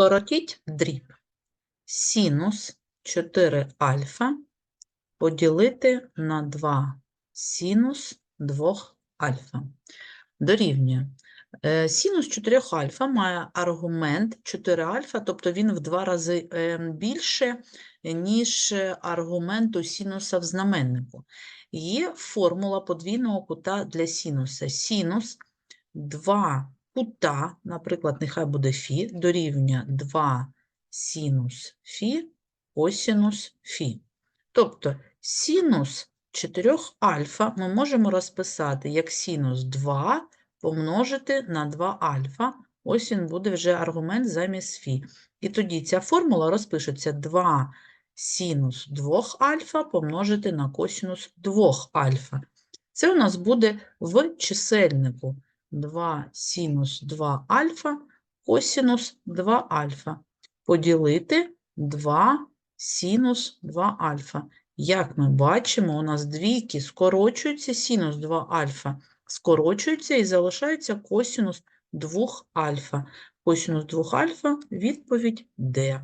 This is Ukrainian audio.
Скоротіть дріб. Синус 4 альфа поділити на 2 синус 2 альфа. Дорівнює. Е, Синус 4 альфа має аргумент 4 альфа, тобто він в два рази е, більше, ніж е, аргумент у синуса в знаменнику. Є формула подвійного кута для синуса. Синус 2 кута, наприклад, нехай буде фі, дорівнює 2 синус фі косинус фі. Тобто синус 4 альфа ми можемо розписати як синус 2 помножити на 2 альфа. Ось він буде вже аргумент замість фі. І тоді ця формула розпишеться 2 синус 2 альфа помножити на косинус 2 альфа. Це у нас буде в чисельнику 2 синус 2 альфа косинус 2 альфа поділити 2 синус 2 альфа. Як ми бачимо, у нас двійки скорочуються, синус 2 альфа скорочуються і залишається косинус 2 альфа. Косинус 2 альфа – відповідь Д.